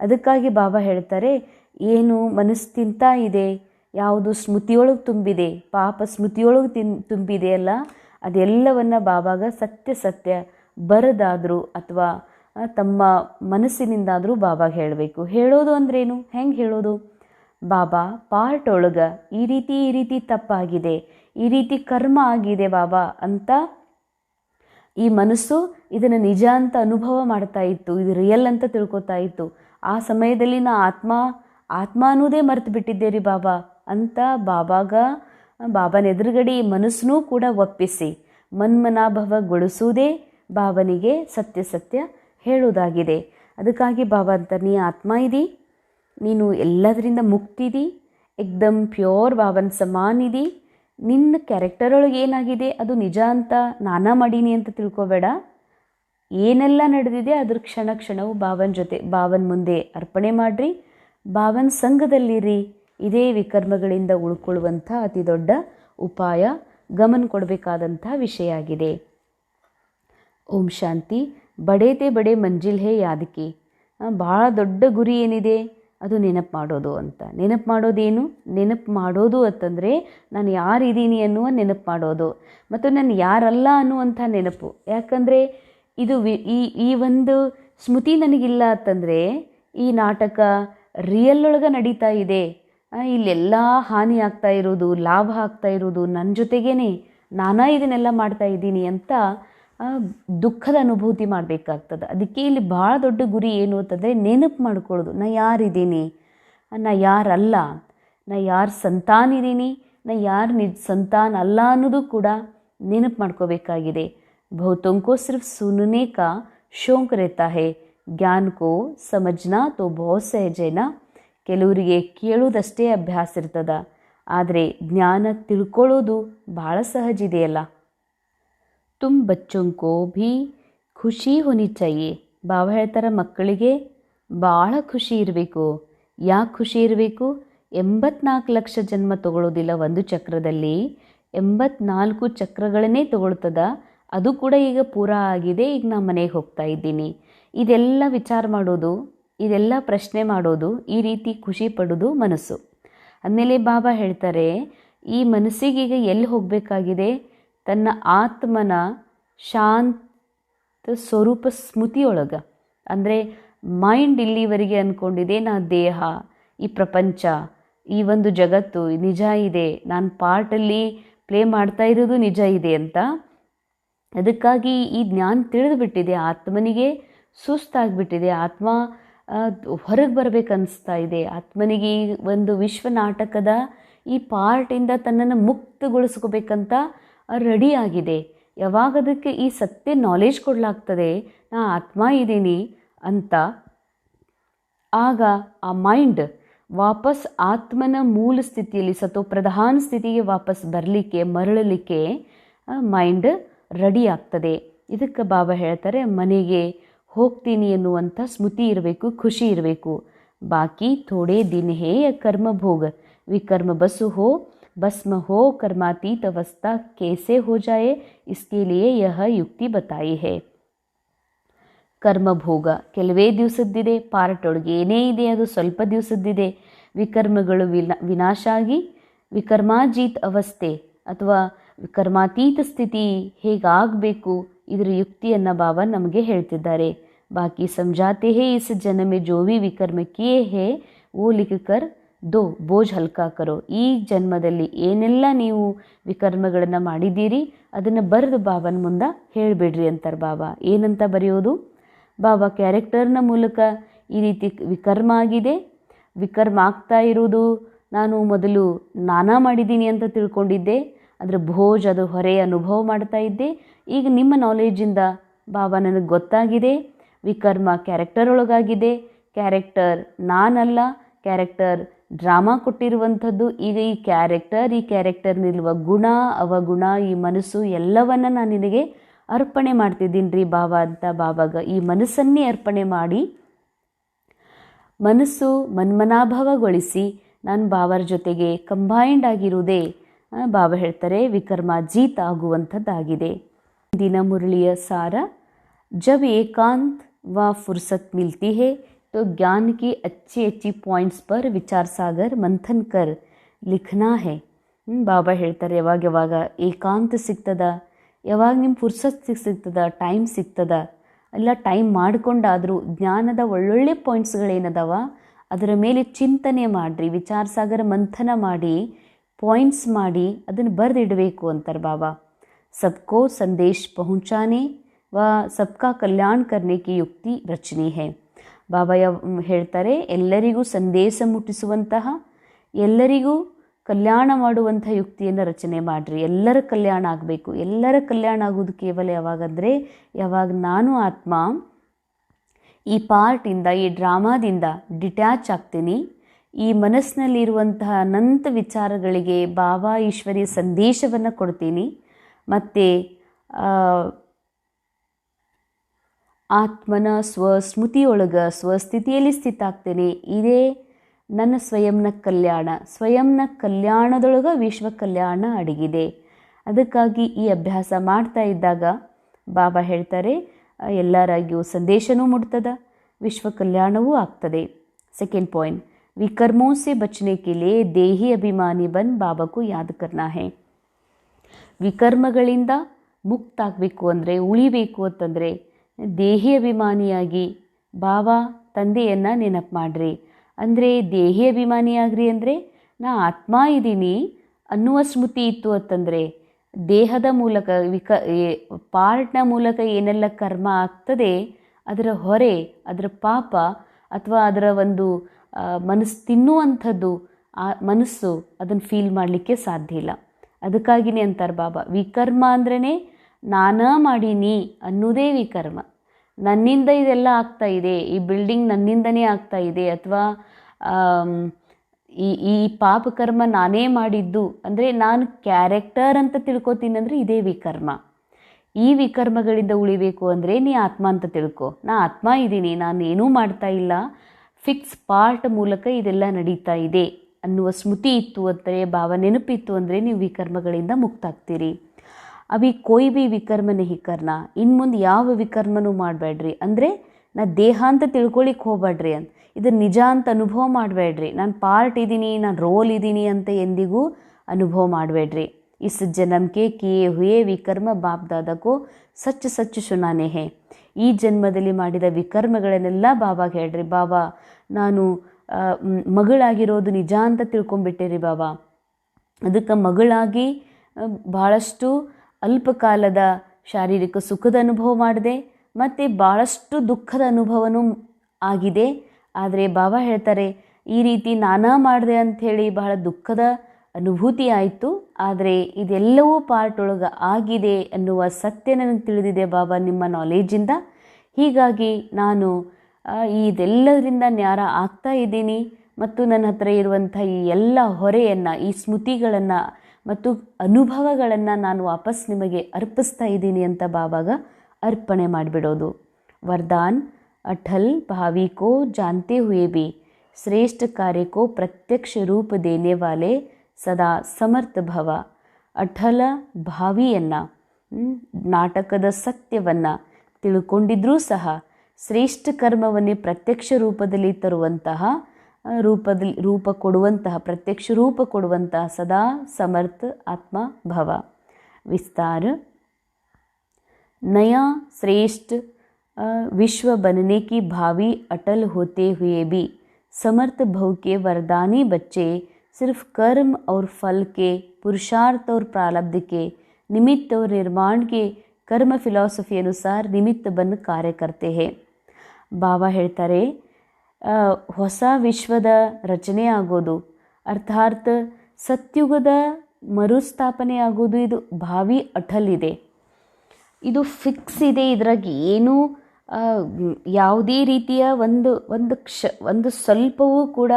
ಅದಕ್ಕಾಗಿ ಬಾಬಾ ಹೇಳ್ತಾರೆ, ಏನು ಮನಸ್ಸು ತಿಂತ ಇದೆ ಯಾವುದು ಸ್ಮೃತಿಯೊಳಗೆ ತುಂಬಿದೆ, ಪಾಪ ಸ್ಮೃತಿಯೊಳಗೆ ತಿನ್, ತುಂಬಿದೆ ಅಲ್ಲ, ಅದೆಲ್ಲವನ್ನ ಬಾಬಾಗ ಸತ್ಯ ಸತ್ಯ ಬರದಾದರೂ ಅಥವಾ ತಮ್ಮ ಮನಸ್ಸಿನಿಂದಾದರೂ ಬಾಬಾಗ ಹೇಳಬೇಕು. ಹೇಳೋದು ಅಂದ್ರೇನು? ಹೆಂಗೆ ಹೇಳೋದು? ಬಾಬಾ ಪಾರ್ಟ್ ಒಳಗೆ ಈ ರೀತಿ ಈ ರೀತಿ ತಪ್ಪಾಗಿದೆ, ಈ ರೀತಿ ಕರ್ಮ ಆಗಿದೆ ಬಾಬಾ ಅಂತ ಈ ಮನಸ್ಸು ಇದನ್ನು ನಿಜ ಅಂತ ಅನುಭವ ಮಾಡ್ತಾ ಇತ್ತು, ಇದು ರಿಯಲ್ ಅಂತ ತಿಳ್ಕೊತಾ ಇತ್ತು. ಆ ಸಮಯದಲ್ಲಿ ನಾ ಆತ್ಮ ಆತ್ಮ ಅನ್ನೋದೇ ಮರೆತು ಬಿಟ್ಟಿದ್ದೆ ರೀ ಬಾಬಾ. ಅಂತ ಬಾಬಾಗ, ಬಾಬನ ಎದುರುಗಡೆ ಮನಸ್ಸನ್ನೂ ಕೂಡ ಒಪ್ಪಿಸಿ. ಮನ್ಮನಾಭವಗೊಳಿಸುವುದೇ ಬಾಬನಿಗೆ ಸತ್ಯ ಸತ್ಯ ಹೇಳುವುದಾಗಿದೆ. ಅದಕ್ಕಾಗಿ ಬಾಬಾ ಅಂತ ನೀ ಆತ್ಮ ಇದಿ, ನೀನು ಎಲ್ಲದರಿಂದ ಮುಕ್ತಿದಿ ಎಕ್ದಮ್ ಪ್ಯೂರ್ ಬಾಬನ್ ಸಮಾನ್ ಇದಿ. ನಿನ್ನ ಕ್ಯಾರೆಕ್ಟರ್ ಒಳಗೆ ಏನಾಗಿದೆ, ಅದು ನಿಜ ಅಂತ ನಾನಾ ಮಾಡೀನಿ ಅಂತ ತಿಳ್ಕೊಬೇಡ. ಏನೆಲ್ಲ ನಡೆದಿದೆ, ಅದ್ರ ಕ್ಷಣ ಕ್ಷಣವು ಬಾವನ ಜೊತೆ ಬಾವನ್ ಮುಂದೆ ಅರ್ಪಣೆ ಮಾಡ್ರಿ. ಬಾವನ್ ಸಂಘದಲ್ಲಿರಿ. ಇದೇ ವಿಕರ್ಮಗಳಿಂದ ಉಳ್ಕೊಳ್ಳುವಂಥ ಅತಿ ದೊಡ್ಡ ಉಪಾಯ ಗಮನ ಕೊಡಬೇಕಾದಂಥ ವಿಷಯ ಆಗಿದೆ. ಓಂ ಶಾಂತಿ. ಬಡೇತೆ ಬಡೆ ಮಂಜಿಲ್ ಹೇ ಯಾದಕಿ. ಭಾಳ ದೊಡ್ಡ ಗುರಿ ಏನಿದೆ? ಅದು ನೆನಪು ಮಾಡೋದು ಅಂತ. ನೆನಪು ಮಾಡೋದೇನು? ನೆನಪು ಮಾಡೋದು ಅಂತಂದರೆ ನಾನು ಯಾರಿದ್ದೀನಿ ಅನ್ನುವ ನೆನಪು ಮಾಡೋದು. ಮತ್ತು ನಾನು ಯಾರಲ್ಲ ಅನ್ನುವಂಥ ನೆನಪು. ಯಾಕಂದರೆ ಇದು ವಿ, ಈ ಈ ಒಂದು ಸ್ಮೃತಿ ನನಗಿಲ್ಲ ಅಂತಂದರೆ ಈ ನಾಟಕ ರಿಯಲ್ ಒಳಗೆ ನಡೀತಾ ಇದೆ. ಇಲ್ಲೆಲ್ಲ ಹಾನಿ ಆಗ್ತಾ ಇರೋದು ಲಾಭ ಆಗ್ತಾ ಇರೋದು ನನ್ನ ಜೊತೆಗೇನೆ ನಾನಾ ಇದನ್ನೆಲ್ಲ ಮಾಡ್ತಾ ಇದ್ದೀನಿ ಅಂತ ದುಃಖದ ಅನುಭೂತಿ ಮಾಡಬೇಕಾಗ್ತದೆ. ಅದಕ್ಕೆ ಇಲ್ಲಿ ಭಾಳ ದೊಡ್ಡ ಗುರಿ ಏನು ಅಂತಂದರೆ ನೆನಪು ಮಾಡ್ಕೊಳ್ಳೋದು. ನಾ ಯಾರಿದ್ದೀನಿ? ನಾ ಯಾರಲ್ಲ? ನಾ ಯಾರ ಸಂತಾನ ಇದ್ದೀನಿ ನಾ ಯಾರು ನಿಜ ಸಂತಾನ ಅಲ್ಲ ಅನ್ನೋದು ಕೂಡ ನೆನಪು ಮಾಡ್ಕೋಬೇಕಾಗಿದೆ. ಬಹುತೊಂಕೋ ಸಿರ್ಫ್ ಸುನನೆ ಕಾ ರೇತಾ ಹೇ ಜ್ಞಾನ ಕೋ ಸಮಜ್ನಾ ತೋ ಬಹು ಸಹಜೇನಾ ಕೆಲವರಿಗೆ ಕೇಳೋದಷ್ಟೇ ಅಭ್ಯಾಸ ಇರ್ತದ. ಆದರೆ ಜ್ಞಾನ ತಿಳ್ಕೊಳ್ಳೋದು ಭಾಳ ಸಹಜ ಇದೆಯಲ್ಲ. ತುಮ್ ಬಚ್ಚೊಂಕೋ ಭೀ ಖುಷಿ ಹೋನಿ ಬಾವ ಹೇಳ್ತಾರೆ ಮಕ್ಕಳಿಗೆ, ಭಾಳ ಖುಷಿ ಇರಬೇಕು. ಯಾಕೆ ಖುಷಿ ಇರಬೇಕು? ಎಂಬತ್ನಾಲ್ಕು ಲಕ್ಷ ಜನ್ಮ ತಗೊಳ್ಳೋದಿಲ್ಲ ಒಂದು ಚಕ್ರದಲ್ಲಿ. ಎಂಬತ್ನಾಲ್ಕು ಚಕ್ರಗಳನ್ನೇ ತಗೊಳ್ತದ. ಅದು ಕೂಡ ಈಗ ಪೂರಾ ಆಗಿದೆ. ಈಗ ನಾ ಮನೆಗೆ ಹೋಗ್ತಾ ಇದ್ದೀನಿ. ಇದೆಲ್ಲ ವಿಚಾರ ಮಾಡೋದು ಇದೆಲ್ಲ ಪ್ರಶ್ನೆ ಮಾಡೋದು, ಈ ರೀತಿ ಖುಷಿ ಪಡೋದು ಮನಸ್ಸು. ಆಮೇಲೆ ಬಾಬಾ ಹೇಳ್ತಾರೆ, ಈ ಮನಸ್ಸಿಗೀಗ ಎಲ್ಲಿ ಹೋಗಬೇಕಾಗಿದೆ? ತನ್ನ ಆತ್ಮನ ಶಾಂತ ಸ್ವರೂಪ ಸ್ಮೃತಿಯೊಳಗೆ. ಅಂದರೆ ಮೈಂಡ್ ಇಲ್ಲಿವರೆಗೆ ಅಂದ್ಕೊಂಡಿದೆ ನಾ ದೇಹ, ಈ ಪ್ರಪಂಚ, ಈ ಒಂದು ಜಗತ್ತು ನಿಜ ಇದೆ, ನಾನು ಪಾರ್ಟಲ್ಲಿ ಪ್ಲೇ ಮಾಡ್ತಾ ಇರೋದು ನಿಜ ಇದೆ ಅಂತ. ಅದಕ್ಕಾಗಿ ಈ ಜ್ಞಾನ ತಿಳಿದುಬಿಟ್ಟಿದೆ, ಆತ್ಮನಿಗೆ ಸುಸ್ತಾಗ್ಬಿಟ್ಟಿದೆ, ಆತ್ಮ ಹೊರಗೆ ಬರಬೇಕನ್ನಿಸ್ತಾ ಇದೆ. ಆತ್ಮನಿಗೆ ಈ ಒಂದು ವಿಶ್ವ ನಾಟಕದ ಈ ಪಾರ್ಟಿಂದ ತನ್ನನ್ನು ಮುಕ್ತಗೊಳಿಸ್ಕೋಬೇಕಂತ ರೆಡಿ ಆಗಿದೆ. ಯಾವಾಗ ಅದಕ್ಕೆ ಈ ಸತ್ಯ ನಾಲೆಜ್ ಕೊಡಲಾಗ್ತದೆ? ನಾ ಆತ್ಮ ಇದ್ದೀನಿ ಅಂತ. ಆಗ ಆ ಮೈಂಡ್ ವಾಪಸ್ ಆತ್ಮನ ಮೂಲ ಸ್ಥಿತಿಯಲ್ಲಿ, ಸತೋ ಪ್ರಧಾನ ಸ್ಥಿತಿಗೆ ವಾಪಸ್ ಬರಲಿಕ್ಕೆ, ಮರಳಲಿಕ್ಕೆ ಮೈಂಡ್ ರೆಡಿ ಆಗ್ತದೆ. ಇದಕ್ಕೆ ಬಾಬಾ ಹೇಳ್ತಾರೆ, ಮನೆಗೆ ಹೋಗ್ತೀನಿ ಎನ್ನುವಂಥ ಸ್ಮೃತಿ ಇರಬೇಕು ಖುಷಿ ಇರಬೇಕು ಬಾಕಿ ಥೋಡೆ ದಿನ ಹೇ ಕರ್ಮ ಭೋಗ ವಿಕರ್ಮ ಬಸ್ಸು ಹೋ ಭಸ್ಮ हो कर्मातीत अवस्था कैसे हो जाए इसके लिए यह युक्ति बताई है ಕರ್ಮಭೋಗ ಕೆಲವೇ ದಿವಸದ್ದಿದೆ ಪಾರ್ಟ್ ಒಳಗೆ ಏನೇ ಇದೆ ಅದು ಸ್ವಲ್ಪ ದಿವಸದ್ದಿದೆ ವಿಕರ್ಮಗಳು ವಿನ ವಿನಾಶ ಆಗಿ ವಿಕರ್ಮಾಜೀತ್ ಅವಸ್ಥೆ ಅಥವಾ ಕರ್ಮಾತೀತ ಸ್ಥಿತಿ ಹೇಗಾಗಬೇಕು ಇದರ ಯುಕ್ತಿಯನ್ನು ಬಾಬಾ ನಮಗೆ ಹೇಳ್ತಿದ್ದಾರೆ बाकी समझाते हैं, इस जन्म में जो भी विकर्म किए हैं, वो लिख कर ದೋ ಬೋಜ್ ಹಲ್ಕಾ ಕರೋ ಈ ಜನ್ಮದಲ್ಲಿ ಏನೆಲ್ಲ ನೀವು ವಿಕರ್ಮಗಳನ್ನು ಮಾಡಿದ್ದೀರಿ, ಅದನ್ನು ಬರೆದು ಬಾಬನ ಮುಂದೆ ಹೇಳಿಬಿಡ್ರಿ ಅಂತಾರೆ ಬಾಬಾ ಏನಂತ ಬರೆಯೋದು? ಬಾಬಾ ಕ್ಯಾರೆಕ್ಟರ್ನ ಮೂಲಕ ಈ ರೀತಿ ವಿಕರ್ಮ ಆಗಿದೆ. ವಿಕರ್ಮ ಆಗ್ತಾ ಇರೋದು ನಾನು ಮೊದಲು ನಾನಾ ಮಾಡಿದ್ದೀನಿ ಅಂತ ತಿಳ್ಕೊಂಡಿದ್ದೆ. ಅದರ ಭೋಜ್, ಅದು ಹೊರೆ ಅನುಭವ ಮಾಡ್ತಾ ಇದ್ದೆ. ಈಗ ನಿಮ್ಮ ನಾಲೆಜಿಂದ ಬಾಬಾ ನನಗೆ ಗೊತ್ತಾಗಿದೆ. ವಿಕರ್ಮ ಕ್ಯಾರೆಕ್ಟರ್ ಒಳಗಾಗಿದೆ ಕ್ಯಾರೆಕ್ಟರ್ ನಾನಲ್ಲ, ಕ್ಯಾರೆಕ್ಟರ್ ಡ್ರಾಮಾ ಕೊಟ್ಟಿರುವಂಥದ್ದು. ಈಗ ಈ ಕ್ಯಾರೆಕ್ಟರ್, ಈ ಕ್ಯಾರೆಕ್ಟರ್ನಿರುವ ಗುಣ, ಅವಗುಣ, ಈ ಮನಸ್ಸು ಎಲ್ಲವನ್ನ ನಾನು ನಿನಗೆ ಅರ್ಪಣೆ ಮಾಡ್ತಿದ್ದೀನಿ ರೀ ಬಾಬಾ ಅಂತ ಬಾಬಾಗ ಈ ಮನಸ್ಸನ್ನೇ ಅರ್ಪಣೆ ಮಾಡಿ, ಮನಸ್ಸು ಮನ್ಮನಾಭವಗೊಳಿಸಿ ನಾನು ಬಾಬಾರ ಜೊತೆಗೆ ಕಂಬೈಂಡ್ ಆಗಿರುವುದೇ ಬಾಬಾ ಹೇಳ್ತಾರೆ, ವಿಕರ್ಮ ಜೀತ ಆಗುವಂಥದ್ದಾಗಿದೆ. ದಿನ ಮುರಳಿಯ ಸಾರ ಜವ್ ಏಕಾಂತ್ व फुर्सत मिलती है, तो ज्ञान की अच्छी अच्छी पॉइंट्स पर ವಿಚಾರ ಸಾಗರ ಮಂಥನ ಕರ್ ಲಿಖನಾ ಹೇ ಬಾಬಾ ಹೇಳ್ತಾರೆ ಯಾವಾಗ ಯಾವಾಗ ಏಕಾಂತ ಸಿಗ್ತದ ಯಾವಾಗ ನಿಮ್ಮ ಫುರ್ಸತ್ ಸಿಗ್ತದ ಟೈಮ್ ಸಿಗ್ತದ ಎಲ್ಲ ಟೈಮ್ ಮಾಡಿಕೊಂಡಾದರೂ ಜ್ಞಾನದ ಒಳ್ಳೊಳ್ಳೆ ಪಾಯಿಂಟ್ಸ್ಗಳೇನದವ ಅದರ ಮೇಲೆ ಚಿಂತನೆ ಮಾಡಿರಿ ವಿಚಾರ ಸಾಗರ ಮಂಥನ ಮಾಡಿ ಪಾಯಿಂಟ್ಸ್ ಮಾಡಿ, ಅದನ್ನು ಬರೆದಿಡಬೇಕು ಅಂತಾರೆ ಬಾಬಾ. ಸಬ್ಕೋ ಸಂದೇಶ್ ಪಹುಂಚಾನೆ. ವ ಸಬ್ಕಾ ಕಲ್ಯಾಣ ಕರ್ನೆ ಕಿ ಯುಕ್ತಿ ರಚನೆ ಹೇ. ಬಾಬಾಯ ಹೇಳ್ತಾರೆ, ಎಲ್ಲರಿಗೂ ಸಂದೇಶ ಮುಟ್ಟಿಸುವಂತಹ, ಎಲ್ಲರಿಗೂ ಕಲ್ಯಾಣ ಮಾಡುವಂಥ ಯುಕ್ತಿಯನ್ನು ರಚನೆ ಮಾಡಿರಿ. ಎಲ್ಲರ ಕಲ್ಯಾಣ ಆಗಬೇಕು. ಎಲ್ಲರ ಕಲ್ಯಾಣ ಆಗೋದು ಕೇವಲ ಯಾವಾಗಂದರೆ, ಯಾವಾಗ ನಾನು ಆತ್ಮ ಈ ಪಾರ್ಟಿಂದ, ಈ ಡ್ರಾಮಾದಿಂದ ಡಿಟ್ಯಾಚ್ ಆಗ್ತೀನಿ. ಈ ಮನಸ್ಸಿನಲ್ಲಿರುವಂತಹ ಅನಂತ ವಿಚಾರಗಳಿಗೆ ಬಾಬಾ ಈಶ್ವರಿಯ ಸಂದೇಶವನ್ನು ಕೊಡ್ತೀನಿ. ಮತ್ತು ಆತ್ಮನ ಸ್ವಸ್ಮೃತಿಯೊಳಗೆ ಸ್ವಸ್ಥಿತಿಯಲ್ಲಿ ಸ್ಥಿತ ಆಗ್ತೇನೆ ಇದೇ ನನ್ನ ಸ್ವಯಂನ ಕಲ್ಯಾಣ ಸ್ವಯಂನ ಕಲ್ಯಾಣದೊಳಗೆ ವಿಶ್ವ ಕಲ್ಯಾಣ ಅಡಗಿದೆ ಅದಕ್ಕಾಗಿ ಈ ಅಭ್ಯಾಸ ಮಾಡ್ತಾ ಇದ್ದಾಗ ಬಾಬಾ ಹೇಳ್ತಾರೆ ಎಲ್ಲರಾಗಿಯೂ ಸಂದೇಶನೂ ಮುಟ್ತದ ವಿಶ್ವ ಕಲ್ಯಾಣವೂ ಆಗ್ತದೆ ಸೆಕೆಂಡ್ ಪಾಯಿಂಟ್ ವಿಕರ್ಮೋं से बचने के लिए ದೇಹಿ ಅಭಿಮಾನಿ ಬನ್ ಬಾಬಾಕು ಯಾದ್ ಕರ್ನಾ ಹೇ ವಿಕರ್ಮಗಳಿಂದ ಮುಕ್ತ ಆಗಬೇಕು ಅಂದರೆ ಉಳಿಬೇಕು ಅಂತಂದರೆ ದೇಹಿ ಅಭಿಮಾನಿಯಾಗಿ ಭಾವ ತಂದೆಯನ್ನು ನೆನಪು ಮಾಡಿರಿ. ಅಂದರೆ ದೇಹಿ ಅಭಿಮಾನಿಯಾಗ್ರಿ ಅಂದರೆ, ನಾ ಆತ್ಮ ಇದ್ದೀನಿ ಅನ್ನುವ ಸ್ಮೃತಿ ಇತ್ತು ಅಂತಂದರೆ, ದೇಹದ ಮೂಲಕ ವಿಕ ಪಾರ್ಟ್ನ ಮೂಲಕ ಏನೆಲ್ಲ ಕರ್ಮ ಆಗ್ತದೆ, ಅದರ ಹೊರೆ, ಅದರ ಪಾಪ, ಅಥವಾ ಅದರ ಒಂದು ಮನಸ್ಸು ತಿನ್ನುವಂಥದ್ದು, ಆ ಮನಸ್ಸು ಅದನ್ನು ಫೀಲ್ ಮಾಡಲಿಕ್ಕೆ ಸಾಧ್ಯ ಇಲ್ಲ. ಅದಕ್ಕಾಗಿನೇ ಅಂತಾರೆ ಬಾಬಾ, ವಿಕರ್ಮ ಅಂದ್ರೇ ನಾನಾ ಮಾಡೀನಿ ಅನ್ನೋದೇ ವಿಕರ್ಮ. ನನ್ನಿಂದ ಇದೆಲ್ಲ ಆಗ್ತಾ ಇದೆ, ಈ ಬಿಲ್ಡಿಂಗ್ ನನ್ನಿಂದನೇ ಆಗ್ತಾ ಇದೆ ಅಥವಾ ಈ ಈ ಪಾಪಕರ್ಮ ನಾನೇ ಮಾಡಿದ್ದು ಅಂದರೆ ನಾನು ಕ್ಯಾರೆಕ್ಟರ್ ಅಂತ ತಿಳ್ಕೊತೀನಿ ಅಂದರೆ ಇದೇ ವಿಕರ್ಮ. ಈ ವಿಕರ್ಮಗಳಿಂದ ಉಳಿಬೇಕು ಅಂದರೆ ನೀ ಆತ್ಮ ಅಂತ ತಿಳ್ಕೊ. ನಾ ಆತ್ಮ ಇದ್ದೀನಿ ನಾನು ಏನೂ ಮಾಡ್ತಾ ಇಲ್ಲ. ಫಿಕ್ಸ್ ಪಾರ್ಟ್ ಮೂಲಕ ಇದೆಲ್ಲ ನಡೀತಾ ಇದೆ ಅನ್ನುವ ಸ್ಮೃತಿ ಇತ್ತು ಅಂದರೆ, ಭಾವ ನೆನಪಿತ್ತು ಅಂದರೆ ನೀವು ವಿಕರ್ಮಗಳಿಂದ ಮುಕ್ತ ಅವಿ ಕೊಯ್ ಬಿ ವಿಕರ್ಮ ನಹಿ ಕರ್ನ. ಇನ್ನು ಮುಂದೆ ಯಾವ ವಿಕರ್ಮನೂ ಮಾಡಬೇಡ್ರಿ ಅಂದರೆ ನಾ ದೇಹ ಅಂತ ತಿಳ್ಕೊಳಿಕ್ಕೆ ಹೋಗ್ಬೇಡ್ರಿ ಅಂತ. ಇದು ನಿಜ ಅಂತ ಅನುಭವ ಮಾಡಬೇಡ್ರಿ ನಾನು ಪಾರ್ಟ್ ಇದ್ದೀನಿ ನಾನು ರೋಲ್ ಇದ್ದೀನಿ ಅಂತ ಎಂದಿಗೂ ಅನುಭವ ಮಾಡಬೇಡ್ರಿ ಇಸ್ ಜನ್ಮಕ್ಕೆ ಕಿಯೇ ಹುಯೇ ವಿಕರ್ಮ ಬಾಪ್ ದಾದಕೋ ಸಚ್ಚ ಸಚ್ಚ ಸುನಾನೆ ಹೇ ಈ ಜನ್ಮದಲ್ಲಿ ಮಾಡಿದ ವಿಕರ್ಮಗಳನ್ನೆಲ್ಲ ಬಾಬಾಗೆ ಹೇಳ್ರಿ. ಬಾಬಾ, ನಾನು ಮಗಳಾಗಿರೋದು ನಿಜ ಅಂತ ತಿಳ್ಕೊಂಬಿಟ್ಟಿರಿ ಬಾಬಾ. ಅದಕ್ಕೆ ಮಗಳಾಗಿ ಭಾಳಷ್ಟು ಅಲ್ಪಕಾಲದ ಶಾರೀರಿಕ ಸುಖದ ಅನುಭವ ಮಾಡಿದೆ, ಮತ್ತು ಭಾಳಷ್ಟು ದುಃಖದ ಅನುಭವನೂ ಆಗಿದೆ. ಆದರೆ ಬಾಬಾ ಹೇಳ್ತಾರೆ, ಈ ರೀತಿ ನಾನಾ ಮಾಡಿದೆ ಅಂಥೇಳಿ ಬಹಳ ದುಃಖದ ಅನುಭೂತಿ ಆಯಿತು. ಆದರೆ ಇದೆಲ್ಲವೂ ಪಾರ್ಟ್ ಒಳಗೆ ಆಗಿದೆ ಅನ್ನುವ ಸತ್ಯ ನನಗೆ ತಿಳಿದಿದೆ ಬಾಬಾ ನಿಮ್ಮ ನಾಲೇಜಿಂದ ಹೀಗಾಗಿ ನಾನು ಇದೆಲ್ಲದರಿಂದ ನ್ಯಾರ ಆಗ್ತಾ ಇದ್ದೀನಿ. ಮತ್ತು ನನ್ನ ಹತ್ತಿರ ಇರುವಂಥ ಈ ಎಲ್ಲ ಹೊರೆಯನ್ನು, ಈ ಸ್ಮೃತಿಗಳನ್ನು ಮತ್ತು ಅನುಭವಗಳನ್ನು ನಾನು ವಾಪಸ್ ನಿಮಗೆ ಅರ್ಪಿಸ್ತಾ ಇದ್ದೀನಿ ಅಂತ ಬಾಬಾಗ ಅರ್ಪಣೆ ಮಾಡಿಬಿಡೋದು. ವರದಾನ್ ಅಟಲ್ ಭಾವಿಕೋ ಜಾಂತೆ ಹುಯೇಬಿ ಶ್ರೇಷ್ಠ ಕಾರ್ಯಕ್ಕೋ ಪ್ರತ್ಯಕ್ಷ ರೂಪ ದೇನೆ ವಾಲೆ, ಸದಾ ಸಮರ್ಥ ಭವ. ಅಠಲ ಭಾವಿಯನ್ನು ನಾಟಕದ ಸತ್ಯವನ್ನು ತಿಳ್ಕೊಂಡಿದ್ರೂ ಸಹ, ಶ್ರೇಷ್ಠ ಕರ್ಮವನ್ನೇ ಪ್ರತ್ಯಕ್ಷ ರೂಪದಲ್ಲಿ ತರುವಂತಹ ರೂಪದಲ್ಲಿ ರೂಪ ಕೊಡುವಂತಹ ಪ್ರತ್ಯಕ್ಷ ರೂಪ ಕೊಡುವಂತಹ ಸದಾ ಸಮರ್ಥ ಆತ್ಮ ಭವ ವಿಸ್ತಾರ नया श्रेष्ठ अ, विश्व बनने की भावी अटल होते हुए भी समर्थ भव के वरदानी बच्चे सिर्फ कर्म और फल के पुरुषार्थ और प्रारब्ध के निमित्त और निर्माण के कर्म फिलॉसफी अनुसार निमित्त बन कार्य करते हैं ಬಾಬಾ ಹೇಳ್ತಾರೆ ಆ, ಹೊಸ ವಿಶ್ವದ ರಚನೆ ಆಗೋದು ಅರ್ಥಾತ್ ಸತ್ಯುಗದ ಮರುಸ್ಥಾಪನೆ ಆಗೋದು ಇದು ಭಾವಿ ಅಟಲ್ ಇದು. ಫಿಕ್ಸ್ ಇದೆ ಇದ್ರಾಗ ಏನೂ ಯಾವುದೇ ರೀತಿಯ ಒಂದು ಒಂದು ಕ್ಷ, ಒಂದು ಸ್ವಲ್ಪವೂ ಕೂಡ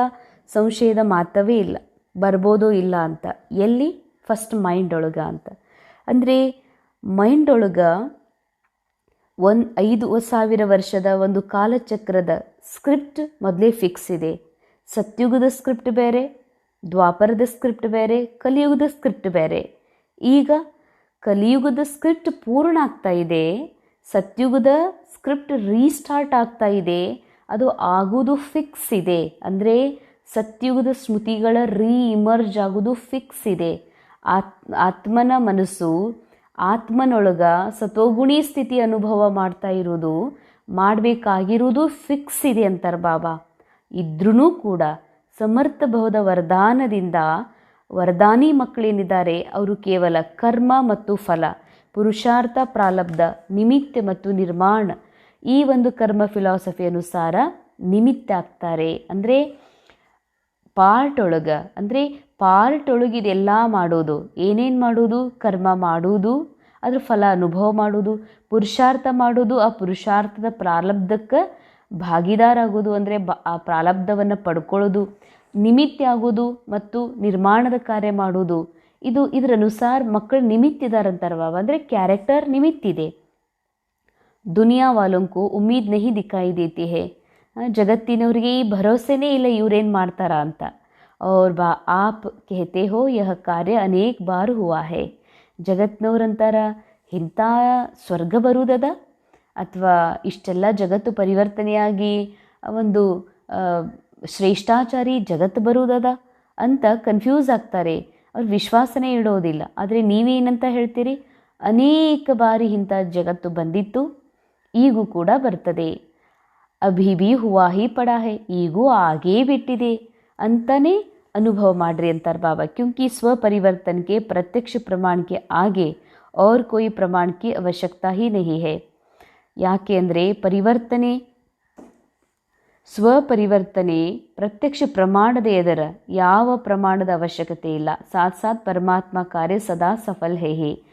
ಸಂಶಯದ ಮಾತವೇ ಇಲ್ಲ. ಬರ್ಬೋದೋ ಇಲ್ಲ ಅಂತ. ಎಲ್ಲಿ? ಫಸ್ಟ್ ಮೈಂಡ್ ಒಳಗ ಅಂತ. ಅಂದರೆ ಮೈಂಡ್ ಒಳಗೆ ಒಂದು ಐದು ಸಾವಿರ ವರ್ಷದ ಒಂದು ಕಾಲಚಕ್ರದ ಸ್ಕ್ರಿಪ್ಟ್ ಮೊದಲೇ ಫಿಕ್ಸ್ ಇದೆ. ಸತ್ಯುಗದ ಸ್ಕ್ರಿಪ್ಟ್ ಬೇರೆ, ದ್ವಾಪರದ ಸ್ಕ್ರಿಪ್ಟ್ ಬೇರೆ, ಕಲಿಯುಗದ ಸ್ಕ್ರಿಪ್ಟ್ ಬೇರೆ. ಈಗ ಕಲಿಯುಗದ ಸ್ಕ್ರಿಪ್ಟ್ ಪೂರ್ಣ ಆಗ್ತಾ ಇದೆ, ಸತ್ಯುಗದ ಸ್ಕ್ರಿಪ್ಟ್ ರೀಸ್ಟಾರ್ಟ್ ಆಗ್ತಾ ಇದೆ, ಅದು ಆಗೋದು ಫಿಕ್ಸ್ ಇದೆ. ಅಂದರೆ ಸತ್ಯುಗದ ಸ್ಮೃತಿಗಳ ರೀ ಇಮರ್ಜ್ ಆಗೋದು ಫಿಕ್ಸ್ ಇದೆ. ಆತ್, ಆತ್ಮನ ಮನಸ್ಸು ಆತ್ಮನೊಳಗ ಸತೋಗುಣಿ ಸ್ಥಿತಿ ಅನುಭವ ಮಾಡ್ತಾ ಇರೋದು ಮಾಡಬೇಕಾಗಿರೋದು ಫಿಕ್ಸ್ ಇದೆ ಅಂತಾರೆ ಬಾಬಾ. ಇದ್ರೂ ಕೂಡ ಸಮರ್ಥ ಭವದ ವರದಾನದಿಂದ ವರದಾನಿ ಮಕ್ಕಳೇನಿದ್ದಾರೆ, ಅವರು ಕೇವಲ ಕರ್ಮ ಮತ್ತು ಫಲ, ಪುರುಷಾರ್ಥ ಪ್ರಾಲಬ್ಧ, ನಿಮಿತ್ತ ಮತ್ತು ನಿರ್ಮಾಣ, ಈ ಒಂದು ಕರ್ಮ ಫಿಲಾಸಫಿ ಅನುಸಾರ ನಿಮಿತ್ತ ಆಗ್ತಾರೆ ಅಂದರೆ ಪಾರ್ಟ್ ಒಳಗೆ ಅಂದರೆ ಪಾರ್ಟ್ ಒಳಗಿದೆಲ್ಲ ಮಾಡೋದು. ಏನೇನು ಮಾಡೋದು? ಕರ್ಮ ಮಾಡೋದು, ಅದ್ರ ಫಲ ಅನುಭವ ಮಾಡೋದು, ಪುರುಷಾರ್ಥ ಮಾಡೋದು, ಆ ಪುರುಷಾರ್ಥದ ಪ್ರಾರಬ್ಧಕ್ಕೆ ಭಾಗಿದಾರಾಗೋದು ಅಂದರೆ ಬ, ಆ ಪ್ರಾರಬ್ಧವನ್ನು ಪಡ್ಕೊಳ್ಳೋದು ನಿಮಿತ್ತ ಆಗೋದು ಮತ್ತು ನಿರ್ಮಾಣದ ಕಾರ್ಯ ಮಾಡೋದು. ಇದು ಇದರ ಅನುಸಾರ ಮಕ್ಕಳು ನಿಮಿತ್ತಿದಾರಂತಾರವ ಅಂದರೆ ಕ್ಯಾರೆಕ್ಟರ್ ನಿಮಿತ್ತಿದೆ. ದುನಿಯಾ ವಾಲಂಕು ಉಮ್ಮೀದ್ ನಹಿ ದಿಕ್ಕಾಯಿ ದೇತಿ ಹೇ ಜಗತ್ತಿನವರಿಗೆ ಈ ಭರವಸೆನೇ ಇಲ್ಲ ಇವ್ರೇನು ಮಾಡ್ತಾರ ಅಂತ. ಅವ್ರ ಬಾ ಆಪ್ कहते ಹೋ ಯಹ ಕಾರ್ಯ ಅನೇಕ ಬಾರ್ ಹುವಾ ಹೇ ಜಗತ್ನವ್ರಂತಾರ ಇಂಥ ಸ್ವರ್ಗ ಬರುವುದದ ಅಥವಾ ಇಷ್ಟೆಲ್ಲ ಜಗತ್ತು ಪರಿವರ್ತನೆಯಾಗಿ ಒಂದು ಶ್ರೇಷ್ಠಾಚಾರಿ ಜಗತ್ತು ಬರುವುದದ ಅಂತ ಕನ್ಫ್ಯೂಸ್ ಆಗ್ತಾರೆ, ಅವ್ರು ವಿಶ್ವಾಸನೇ ಇಡೋದಿಲ್ಲ. ಆದರೆ ನೀವೇನಂತ ಹೇಳ್ತೀರಿ? ಅನೇಕ ಬಾರಿ ಇಂಥ ಜಗತ್ತು ಬಂದಿತ್ತು, ಈಗೂ ಕೂಡ ಬರ್ತದೆ. ಅಭಿ ಹುವಾಹಿ ಹುವಾ ಹಿ ಪಡಾ ಈಗೂ ಆಗೇ ಬಿಟ್ಟಿದೆ ಅಂತಲೇ ಅನುಭವ ಮಾಡ್ರಿ ಅಂತಾರೆ ಬಾಬಾ. ಕ್ಯೂಂಕಿ ಸ್ವಪರಿವರ್ತನಕ್ಕೆ ಪ್ರತ್ಯಕ್ಷ ಪ್ರಮಾಣಕ್ಕೆ ಆಗೆ, ಅವ್ರ कोई ಪ್ರಮಾಣಕ್ಕೆ ಅವಶ್ಯಕತಾ ಹೀ नहीं ಹೇ. ಯಾಕೆ ಅಂದರೆ, ಪರಿವರ್ತನೆ, ಸ್ವಪರಿವರ್ತನೆ ಪ್ರತ್ಯಕ್ಷ ಪ್ರಮಾಣದ ಎದರ ಯಾವ ಪ್ರಮಾಣದ ಅವಶ್ಯಕತೆ ಇಲ್ಲ. ಸಾತ್ ಸಾತ್ ಪರಮಾತ್ಮ ಕಾರ್ಯ ಸದಾ ಸಫಲ್ ಹೇ ಹೇ.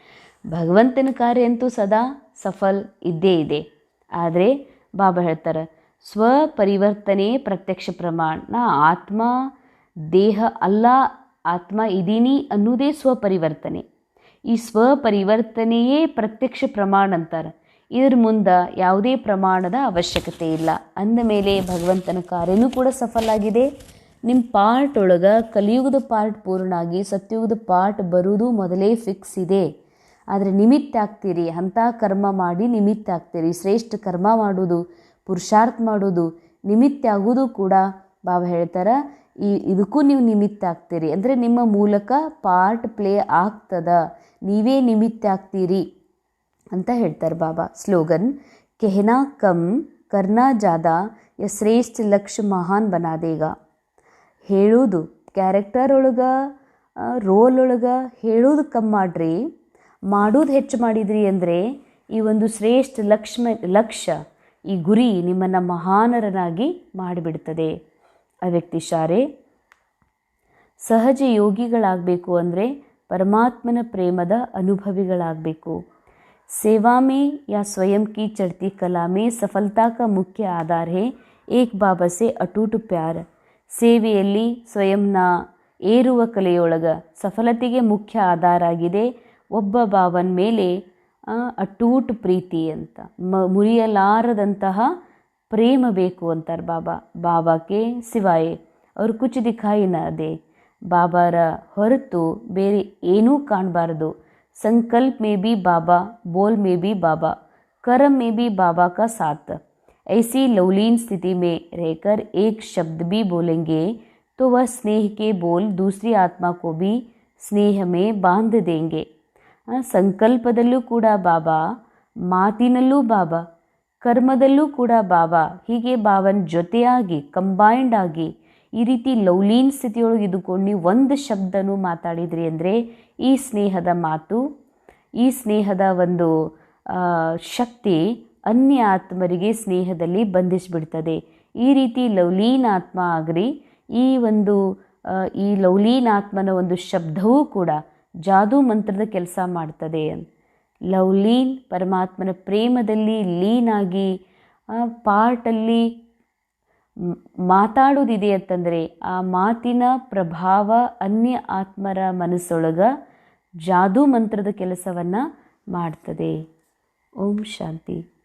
ಭಗವಂತನ ಕಾರ್ಯ ಅಂತೂ ಸದಾ ಸಫಲ್ ಇದ್ದೇ ಇದೆ. ಆದರೆ, ಬಾಬಾ ಹೇಳ್ತಾರೆ, ಸ್ವಪರಿವರ್ತನೆ ಪ್ರತ್ಯಕ್ಷ ಪ್ರಮಾಣ, ನಾ ಆತ್ಮ ದೇಹ ಅಲ್ಲ, ಆತ್ಮ ಇದ್ದೀನಿ ಅನ್ನೋದೇ ಸ್ವಪರಿವರ್ತನೆ. ಈ ಸ್ವಪರಿವರ್ತನೆಯೇ ಪ್ರತ್ಯಕ್ಷ ಪ್ರಮಾಣ ಅಂತಾರೆ. ಇದ್ರ ಮುಂದೆ ಯಾವುದೇ ಪ್ರಮಾಣದ ಅವಶ್ಯಕತೆ ಇಲ್ಲ. ಅಂದ ಮೇಲೆ ಭಗವಂತನ ಕಾರ್ಯನೂ ಕೂಡ ಸಫಲ ಆಗಿದೆ ನಿಮ್ಮ ಪಾರ್ಟ್ ಒಳಗೆ ಕಲಿಯುಗದ ಪಾರ್ಟ್ ಪೂರ್ಣ ಆಗಿ ಸತ್ಯುಗದ ಪಾರ್ಟ್ ಬರುವುದು ಮೊದಲೇ ಫಿಕ್ಸ್ ಇದೆ. ಆದರೆ ನಿಮಿತ್ತ ಆಗ್ತೀರಿ. ಅಂಥ ಕರ್ಮ ಮಾಡಿ ನಿಮಿತ್ತ ಆಗ್ತೀರಿ. ಶ್ರೇಷ್ಠ ಕರ್ಮ ಮಾಡೋದು ಪುರುಷಾರ್ಥ ಮಾಡೋದು ನಿಮಿತ್ತ ಆಗೋದು ಕೂಡ ಬಾಬಾ ಹೇಳ್ತಾರೆ. ಈ ಇದಕ್ಕೂ ನೀವು ನಿಮಿತ್ತ ಆಗ್ತೀರಿ. ಅಂದರೆ ನಿಮ್ಮ ಮೂಲಕ ಪಾರ್ಟ್ ಪ್ಲೇ ಆಗ್ತದ. ನೀವೇ ನಿಮಿತ್ತ ಆಗ್ತೀರಿ ಅಂತ ಹೇಳ್ತಾರೆ ಬಾಬಾ. ಸ್ಲೋಗನ್, ಕೆಹನಾ ಕಮ್ ಕರ್ನಾ ಜಾದ, ಯ ಶ್ರೇಷ್ಠ ಲಕ್ಷ ಮಹಾನ್ ಬನಾದೇಗ. ಹೇಳೋದು ಕ್ಯಾರೆಕ್ಟರ್ ಒಳಗೆ ರೋಲ್ ಒಳಗೆ ಹೇಳೋದು ಕಮ್ಮಿ ಮಾಡಿರಿ. ಮಾಡೋದು ಹೆಚ್ಚು ಮಾಡಿದ್ರಿ ಅಂದರೆ ಈ ಒಂದು ಶ್ರೇಷ್ಠ ಲಕ್ಷ್ಮ, ಲಕ್ಷ ಈ ಗುರಿ ನಿಮ್ಮನ್ನು ಮಹಾನರನಾಗಿ ಮಾಡಿಬಿಡ್ತದೆ. ಆ ವ್ಯಕ್ತಿ ಶಾರೆ. ಸಹಜ ಯೋಗಿಗಳಾಗಬೇಕು ಅಂದರೆ ಪರಮಾತ್ಮನ ಪ್ರೇಮದ ಅನುಭವಿಗಳಾಗಬೇಕು. ಸೇವಾ ಮೇ ಯಾ ಸ್ವಯಂ की ಚಡ್ತಿ ಕಲಾ ಮೇ सफलता का मुख्य ಆಧಾರ ಹೇ, ಏಕ್ ಬಾಬಸೆ ಅಟೂಟ್ ಪ್ಯಾರ್. ಸೇವೆಯಲ್ಲಿ ಸ್ವಯಂನ ಏರುವ ಕಲೆಯೊಳಗ ಸಫಲತೆಗೆ ಮುಖ್ಯ ಆಧಾರ ಆಗಿದೆ. ಒಬ್ಬ ಬಾಬನ ಮೇಲೆ ಅಟೂಟ್ ಪ್ರೀತಿ ಅಂತ. ಮ, ಮುರಿಯಲಾರದಂತಹ ಪ್ರೇಮ ಬೇಕು ಅಂತಾರೆ ಬಾಬಾ ಬಾಬಾಕ್ಕೆ ಸಿವಾಯೆ ಅವ್ರು ಕುಚ್ ದಿಖಾಯಿ ನ ದೇ ಬಾಬಾರ ಹೊರತು ಬೇರೆ ಏನೂ ಕಾಣಬಾರದು संकल्प में भी बाबा बोल में भी बाबा कर्म में भी बाबा का साथ ऐसी लवलीन स्थिति में रहकर एक शब्द भी बोलेंगे तो वह स्नेह के बोल दूसरी आत्मा को भी स्नेह में बांध देंगे ಸಂಕಲ್ಪದಲ್ಲೂ ಕೂಡ ಬಾಬಾ ಮಾತಿನಲ್ಲೂ ಬಾಬಾ ಕರ್ಮದಲ್ಲೂ ಕೂಡ ಭಾವ. ಹೀಗೆ ಭಾವನ ಜೊತೆಯಾಗಿ ಕಂಬೈಂಡ್ ಆಗಿ ಈ ರೀತಿ ಲೌಲೀನ್ ಸ್ಥಿತಿಯೊಳಗೆ ಇದ್ದುಕೊಂಡು ನೀವು ಒಂದು ಶಬ್ದನೂ ಮಾತಾಡಿದ್ರಿ ಅಂದರೆ ಈ ಸ್ನೇಹದ ಮಾತು, ಈ ಸ್ನೇಹದ ಒಂದು ಶಕ್ತಿ ಅನ್ಯ ಆತ್ಮರಿಗೆ ಸ್ನೇಹದಲ್ಲಿ ಬಂಧಿಸಿಬಿಡ್ತದೆ. ಈ ರೀತಿ ಲವ್ಲೀನ್ ಆತ್ಮ ಆಗ್ರಿ, ಈ ಒಂದು ಈ ಲವ್ಲೀನ್ ಆತ್ಮನ ಒಂದು ಶಬ್ದವೂ ಕೂಡ ಜಾದೂ ಮಂತ್ರದ ಕೆಲಸ ಮಾಡ್ತದೆ ಲವ್ಲೀನ್ ಪರಮಾತ್ಮನ ಪ್ರೇಮದಲ್ಲಿ ಲೀನಾಗಿ ಪಾರ್ಟಲ್ಲಿ ಮಾತಾಡೋದಿದೆ ಅಂತಂದರೆ ಆ ಮಾತಿನ ಪ್ರಭಾವ ಅನ್ಯ ಆತ್ಮರ ಮನಸ್ಸೊಳಗ ಜಾದೂ ಮಂತ್ರದ ಕೆಲಸವನ್ನು ಮಾಡ್ತದೆ. ಓಂ ಶಾಂತಿ.